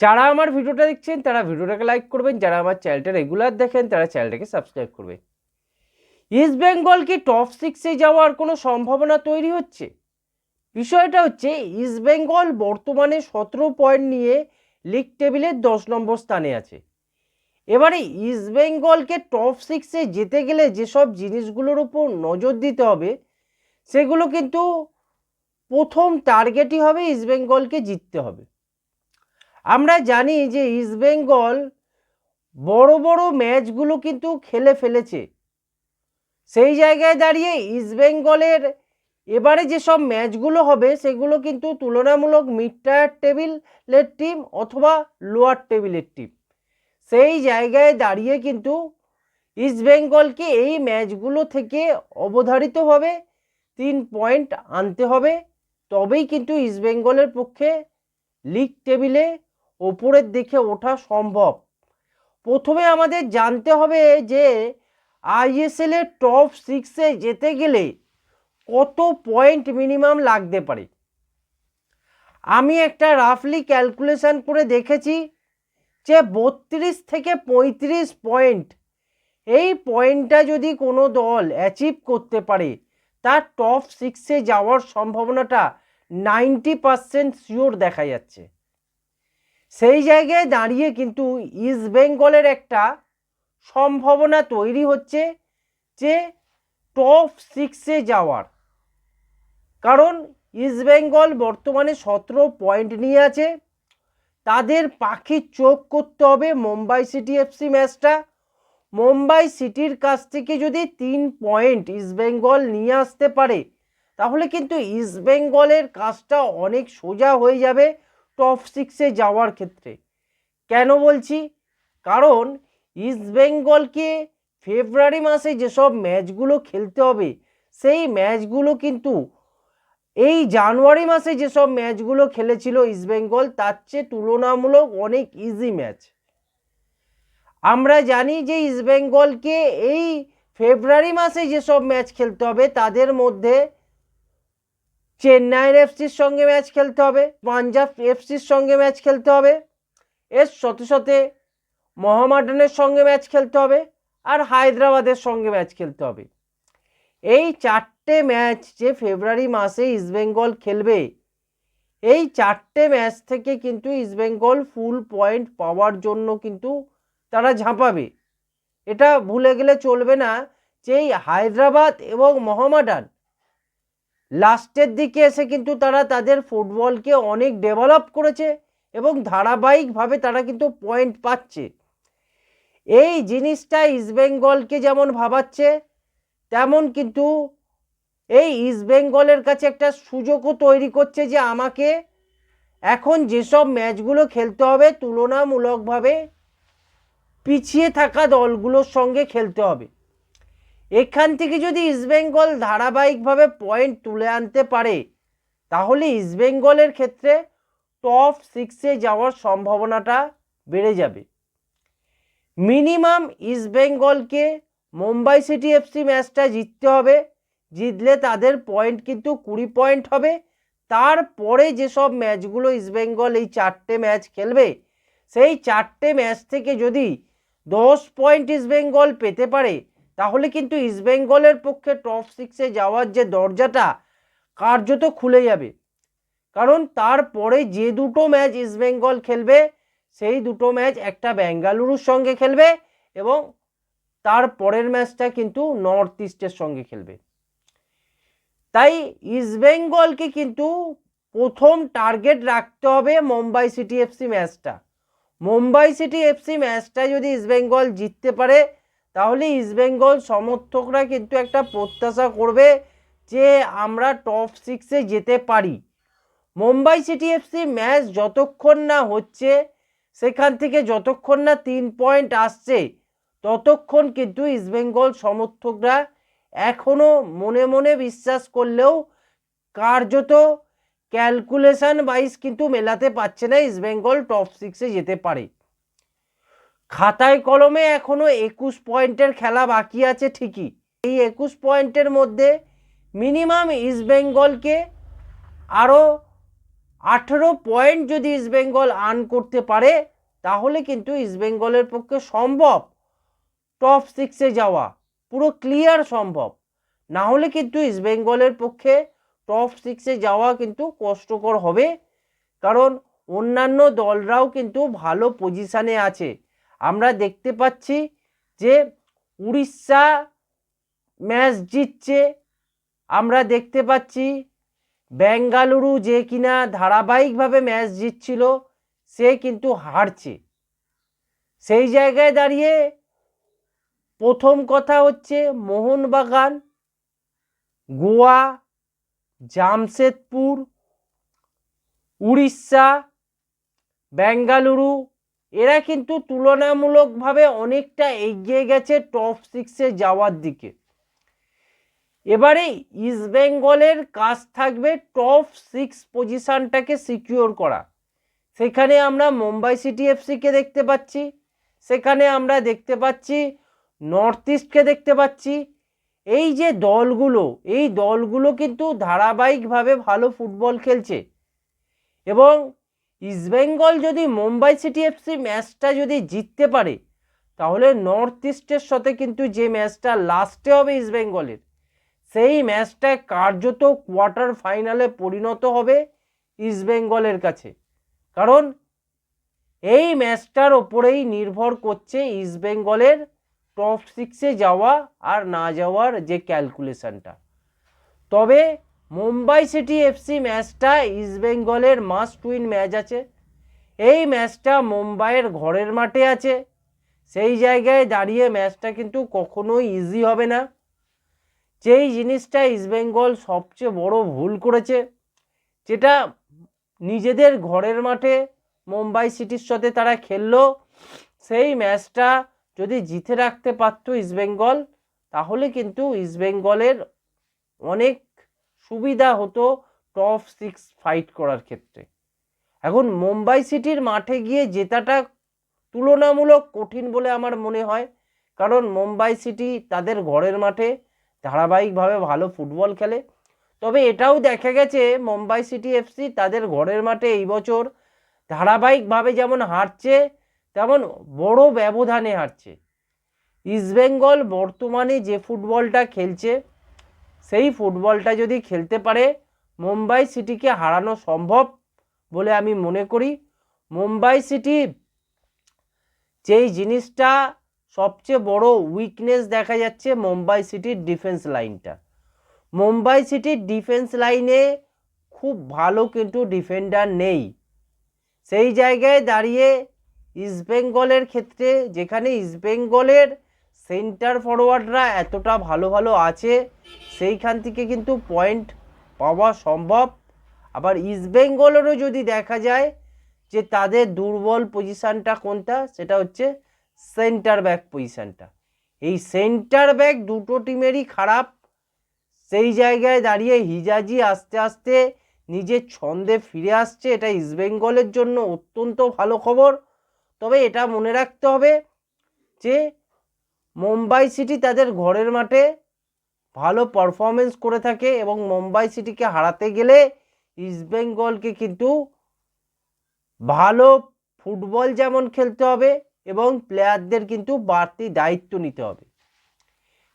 যারা আমার ভিডিওটা দেখছেন, তারা ভিডিওটাকে লাইক করবেন। যারা আমার চ্যানেলটা রেগুলার দেখেন, তারা চ্যানেলটাকে সাবস্ক্রাইব করবেন। ইস্ট বেঙ্গল কি টপ সিক্সে যাওয়ার কোনো সম্ভাবনা তৈরি হচ্ছে? বিষয়টা হচ্ছে ইস্ট বেঙ্গল বর্তমানে সতেরো পয়েন্ট নিয়ে লিগ টেবিলের দশ নম্বর স্থানে আছে। এবারে ইস্ট বেঙ্গলকে টপ সিক্সে যেতে গেলে যেসব জিনিসগুলোর উপর নজর দিতে হবে, সেগুলো কিন্তু প্রথম টার্গেটই হবে ইস্ট বেঙ্গলকে জিততে হবে। আমরা জানি যে ইস্ট বেঙ্গল বড় বড় ম্যাচগুলো কিন্তু খেলে ফেলেছে। সেই জায়গায় দাঁড়িয়ে ইস্ট বেঙ্গলের এবারে যেসব ম্যাচগুলো হবে, সেগুলো কিন্তু তুলনামূলক মিড টায়ার টেবিলের টিম অথবা লোয়ার টেবিলের টিম সেই জায়গায় দাঁড়িয়ে কিন্তু ইস্ট বেঙ্গলকে এই ম্যাচগুলো থেকে অবধারিতভাবে তিন পয়েন্ট আনতে হবে। তবেই কিন্তু ইস্ট বেঙ্গলের পক্ষে লিগ টেবিলে ওপরের দিকে ওঠা সম্ভব। প্রথমে আমাদের জানতে হবে যে আইএসএল এর টপ সিক্সে যেতে গেলে কত পয়েন্ট মিনিমাম লাগতে পারে। আমি একটা রাফলি ক্যালকুলেশন করে দেখেছি যে বত্রিশ থেকে পঁয়ত্রিশ পয়েন্ট এই পয়েন্টটা যদি কোনো দল অ্যাচিভ করতে পারে, তার টপ সিক্সে যাওয়ার সম্ভাবনাটা নাইনটি পারসেন্ট শিওর দেখা যাচ্ছে। সেই জায়গায় দাঁড়িয়ে কিন্তু ইস্ট বেঙ্গলের একটা সম্ভাবনা তৈরি হচ্ছে যে টপ সিক্সে যাওয়ার। কারণ ইস্ট বেঙ্গল বর্তমানে সতেরো পয়েন্ট নিয়ে আছে। তাদের পাখির চোখ করতে হবে মুম্বাই সিটি এফসি ম্যাচটা। মুম্বাই সিটির কাছ থেকে যদি তিন পয়েন্ট ইস্ট বেঙ্গল নিয়ে আসতে পারে, তাহলে কিন্তু ইস্ট বেঙ্গলের কাজটা অনেক সোজা হয়ে যাবে। টপ সিক্সে যাওয়ার ক্ষেত্রে। কেন বলছি? কারণ ইস্ট বেঙ্গলকে ফেব্রুয়ারি মাসে যেসব ম্যাচগুলো খেলতে হবে, সেই ম্যাচগুলো কিন্তু এই জানুয়ারি মাসে যেসব ম্যাচগুলো খেলেছিল ইস্ট বেঙ্গল তার চেয়ে তুলনামূলক অনেক ইজি ম্যাচ আমরা জানি যে ইস্ট বেঙ্গলকে এই ফেব্রুয়ারি মাসে যেসব ম্যাচ খেলতে হবে, তাদের মধ্যে চেন্নাইয়ের এফসির সঙ্গে ম্যাচ খেলতে হবে, পাঞ্জাব এফসির সঙ্গে ম্যাচ খেলতে হবে, এর সাথে সাথে মোহামেডানের সঙ্গে ম্যাচ খেলতে হবে আর হায়দ্রাবাদের সঙ্গে ম্যাচ খেলতে হবে। এই চারটে ম্যাচ যে ফেব্রুয়ারি মাসে ইস্টবেঙ্গল খেলবে, এই চারটে ম্যাচ থেকে কিন্তু ইস্টবেঙ্গল ফুল পয়েন্ট পাওয়ার জন্য কিন্তু তারা ঝাঁপাবে। এটা ভুলে গেলে চলবে না যে হায়দ্রাবাদ এবং মোহামেডান লাস্টের দিকে এসে কিন্তু তারা তাদের ফুটবলকে অনেক ডেভেলপ করেছে এবং ধারাবাহিকভাবে তারা কিন্তু পয়েন্ট পাচ্ছে। এই জিনিসটা ইস্টবেঙ্গলকে যেমন ভাবাচ্ছে, তেমন কিন্তু এই ইস্টবেঙ্গলের কাছে একটা সুযোগও তৈরি করছে যে আমাকে এখন যেসব ম্যাচগুলো খেলতে হবে তুলনামূলকভাবে পিছিয়ে থাকা দলগুলোর সঙ্গে খেলতে হবে। এখান থেকে যদি ইস্টবেঙ্গল ধারাবাহিকভাবে পয়েন্ট তুলে আনতে পারে, তাহলে ইস্টবেঙ্গলের ক্ষেত্রে টপ সিক্সে যাওয়ার সম্ভাবনাটা বেড়ে যাবে। মিনিমাম ইস্টবেঙ্গলকে মুম্বাই সিটি এফসি ম্যাচটা জিততে হবে। জিতলে তাদের পয়েন্ট কিন্তু কুড়ি পয়েন্ট হবে। তারপরে যেসব ম্যাচগুলো ইস্টবেঙ্গল এই চারটে ম্যাচ খেলবে, সেই চারটে ম্যাচ থেকে যদি দশ পয়েন্ট ইস্টবেঙ্গল পেতে পারে তাহলে কিন্তু ইস্টবেঙ্গলের পক্ষে টপ সিক্সে যাওয়ার যে দরজাটা, কার্যত খুলে যাবে। কারণ তারপরে যে দুটো ম্যাচ ইস্টবেঙ্গল খেলবে, সেই দুটো ম্যাচ একটা বেঙ্গালুরুর সঙ্গে খেলবে এবং তার পরের ম্যাচটা কিন্তু নর্থ ইস্টের সঙ্গে খেলবে। তাই ইস্টবেঙ্গলকে কিন্তু প্রথম টার্গেট রাখতে হবে মুম্বাই সিটি এফসি ম্যাচটা মুম্বাই সিটি এফসি ম্যাচটা যদি ইস্টবেঙ্গল জিততে পারে তাহলে ইস্টবেঙ্গল সমর্থকরা কিন্তু একটা প্রত্যাশা করবে যে আমরা টপ সিক্সে যেতে পারি। মুম্বাই সিটি এফসি ম্যাচ যতক্ষণ না হচ্ছে, সেখান থেকে যতক্ষণ না তিন পয়েন্ট আসছে, ততক্ষণ কিন্তু ইস্টবেঙ্গল সমর্থকরা এখনও মনে মনে বিশ্বাস করলেও কার্যত ক্যালকুলেশান ওয়াইজ কিন্তু মেলাতে পারছে না ইস্টবেঙ্গল টপ সিক্সে যেতে পারে। খাতায় কলমে এখনও একুশ পয়েন্টের খেলা বাকি আছে ঠিকই। এই একুশ পয়েন্টের মধ্যে মিনিমাম ইস্টবেঙ্গলকে আরও আঠেরো পয়েন্ট যদি ইস্টবেঙ্গল আর্ন করতে পারে, তাহলে কিন্তু ইস্টবেঙ্গলের পক্ষে সম্ভব। টপ সিক্সে যাওয়া, পুরো ক্লিয়ার সম্ভব। না হলে কিন্তু ইস্টবেঙ্গলের পক্ষে টপ সিক্সে যাওয়া কিন্তু কষ্টকর হবে। কারণ অন্যান্য দলরাও কিন্তু ভালো পজিশানে আছে। আমরা দেখতে পাচ্ছি যে উড়িষ্যা ম্যাচ জিতছে। আমরা দেখতে পাচ্ছি বেঙ্গালুরু যে কিনা ধারাবাহিকভাবে ম্যাচ জিতছিল, সে কিন্তু হারছে। সেই জায়গায় দাঁড়িয়ে প্রথম কথা হচ্ছে মোহনবাগান, গোয়া, জামশেদপুর, উড়িষ্যা, বেঙ্গালুরু এরা কিন্তু তুলনামূলকভাবে অনেকটা এগিয়ে গেছে টপ সিক্সে যাওয়ার দিকে। এবারে ইস্টবেঙ্গলের কাজ থাকবে টপ সিক্স পজিশনটাকে সিকিওর করা। সেখানে আমরা মুম্বাই সিটি এফসিকে দেখতে পাচ্ছি, সেখানে আমরা দেখতে পাচ্ছি নর্থ ইস্টকে দেখতে পাচ্ছি। এই যে দলগুলো, এই দলগুলো কিন্তু ধারাবাহিকভাবে ভালো ফুটবল খেলছে। এবং ইস্টবেঙ্গল যদি মুম্বাই সিটি এফসি ম্যাচটা যদি জিততে পারে, তাহলে নর্থ ইস্টের সাথে কিন্তু যে ম্যাচটা লাস্টে হবে ইস্টবেঙ্গলের সেই ম্যাচটা কার্যত কোয়ার্টার ফাইনালে পরিণত হবে ইস্টবেঙ্গলের কাছে। কারণ এই ম্যাচটার ওপরেই নির্ভর করছে ইস্টবেঙ্গলের টপ সিক্সে যাওয়া আর না যাওয়ার যে ক্যালকুলেশনটা। তবে মুম্বাই সিটি এফসি ম্যাচটা ইস্টবেঙ্গলের মাস্ট উইন ম্যাচ আছে। এই ম্যাচটা মুম্বাইয়ের ঘরের মাঠে আছে। সেই জায়গায় দাঁড়িয়ে ম্যাচটা কিন্তু কখনোই ইজি হবে না। যেই জিনিসটা ইস্টবেঙ্গল সবচেয়ে বড় ভুল করেছে, যেটা নিজেদের ঘরের মাঠে মুম্বাই সিটির সাথে তারা খেললো, সেই ম্যাচটা যদি জিতে রাখতে পারত ইস্টবেঙ্গল তাহলে কিন্তু ইস্টবেঙ্গলের অনেক সুবিধা হতো টপ সিক্স ফাইট করার ক্ষেত্রে। এখন মুম্বাই সিটির মাঠে গিয়ে জেতাটা তুলনামূলক কঠিন বলে আমার মনে হয়, কারণ মুম্বাই সিটি তাদের ঘরের মাঠে ধারাবাহিকভাবে ভালো ফুটবল খেলে। তবে এটাও দেখা গেছে মুম্বাই সিটি এফসি তাদের ঘরের মাঠে এই বছর ধারাবাহিকভাবে যেমন হারছে, তেমন বড় ব্যবধানে হারছে। ইস্টবেঙ্গল বর্তমানে যে ফুটবলটা খেলছে সেই ফুটবলটা যদি খেলতে পারে, মুম্বাই সিটিকে হারানো সম্ভব বলে আমি মনে করি। মুম্বাই সিটি যেই জিনিসটা সবচেয়ে বড় উইকনেস দেখা যাচ্ছে মুম্বাই সিটির ডিফেন্স লাইনটা মুম্বাই সিটির ডিফেন্স লাইনে খুব ভালো কিন্তু ডিফেন্ডার নেই। সেই জায়গায় দাঁড়িয়ে ইস্টবেঙ্গলের ক্ষেত্রে, যেখানে ইস্টবেঙ্গলের সেন্টার ফরওয়ার্ডরা এতটা ভালো ভালো আছে, সেইখান থেকে কিন্তু পয়েন্ট পাওয়া সম্ভব। আবার ইস্টবেঙ্গলেরও যদি দেখা যায় যে তাদের দুর্বল পজিশানটা কোনটা, সেটা হচ্ছে সেন্টার ব্যাক পজিশানটা এই সেন্টার ব্যাক দুটো টিমেরই খারাপ। সেই জায়গায় দাঁড়িয়ে হিজাজি আস্তে আস্তে নিজের ছন্দে ফিরে আসছে। এটা ইস্টবেঙ্গলের জন্য অত্যন্ত ভালো খবর। তবে এটা মনে রাখতে হবে যে মুম্বাই সিটি তাদের ঘরের মাঠে ভালো পারফরমেন্স করে থাকে এবং মুম্বাই সিটিকে হারাতে গেলে ইস্টবেঙ্গলকে কিন্তু ভালো ফুটবল যেমন খেলতে হবে এবং প্লেয়ারদের কিন্তু বাড়তি দায়িত্ব নিতে হবে।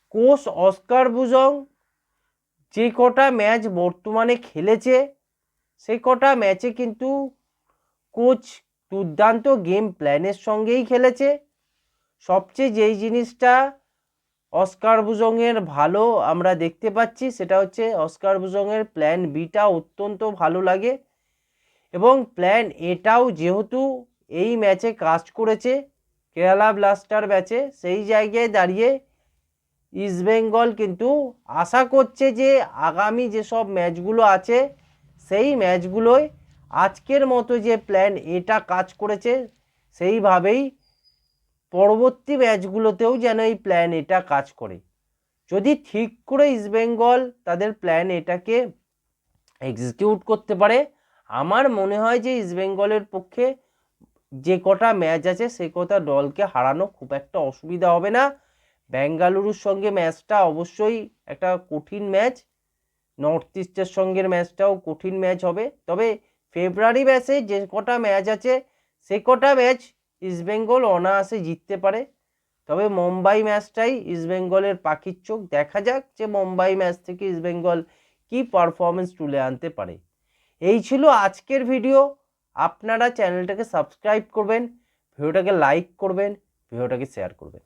কোচ অস্কার বুজং যে কটা ম্যাচ বর্তমানে খেলেছে সেই কটা ম্যাচে কিন্তু কোচ দুর্দান্ত গেম প্ল্যানের সঙ্গেই খেলেছে। সবচেয়ে যেই জিনিসটা অস্কার বুজংয়ের ভালো আমরা দেখতে পাচ্ছি, সেটা হচ্ছে অস্কার বুজংয়ের প্ল্যান বিটা অত্যন্ত ভালো লাগে। এবং প্ল্যান এটাও যেহেতু এই ম্যাচে কাজ করেছে কেরালা ব্লাস্টার ম্যাচে সেই জায়গায় দাঁড়িয়ে ইস্টবেঙ্গল কিন্তু আশা করছে যে আগামী যেসব ম্যাচগুলো আছে, সেই ম্যাচগুলোয় আজকের মতো যে প্ল্যান এটা কাজ করেছে, সেইভাবেই পরবর্তী ম্যাচগুলোতেও যেন এই প্ল্যান এটা কাজ করে। যদি ঠিক করে ইস্টবেঙ্গল তাদের প্ল্যান এটাকে এক্সিকিউট করতে পারে, আমার মনে হয় যে ইস্টবেঙ্গলের পক্ষে যে কটা ম্যাচ আছে সে কটা দলকে হারানো খুব একটা অসুবিধা হবে না। বেঙ্গালুরুর সঙ্গে ম্যাচটা অবশ্যই একটা কঠিন ম্যাচ নর্থ ইস্টের সঙ্গে ম্যাচটাও কঠিন ম্যাচ হবে। তবে ফেব্রুয়ারি ম্যাচে যে কটা ম্যাচ আছে, সে কটা ম্যাচ ইস্টবেঙ্গল অনায়াসে জিততে পারে। তবে মুম্বাই ম্যাচটাই ইস্টবেঙ্গলের পাখির চোখ। দেখা যাক যে মুম্বাই ম্যাচ থেকে ইস্টবেঙ্গল কি পারফরমেন্স তুলে আনতে পারে। এই ছিল আজকের ভিডিও আপনারা চ্যানেলটাকে সাবস্ক্রাইব করবেন ভিডিওটাকে লাইক করবেন ভিডিওটাকে শেয়ার করবেন।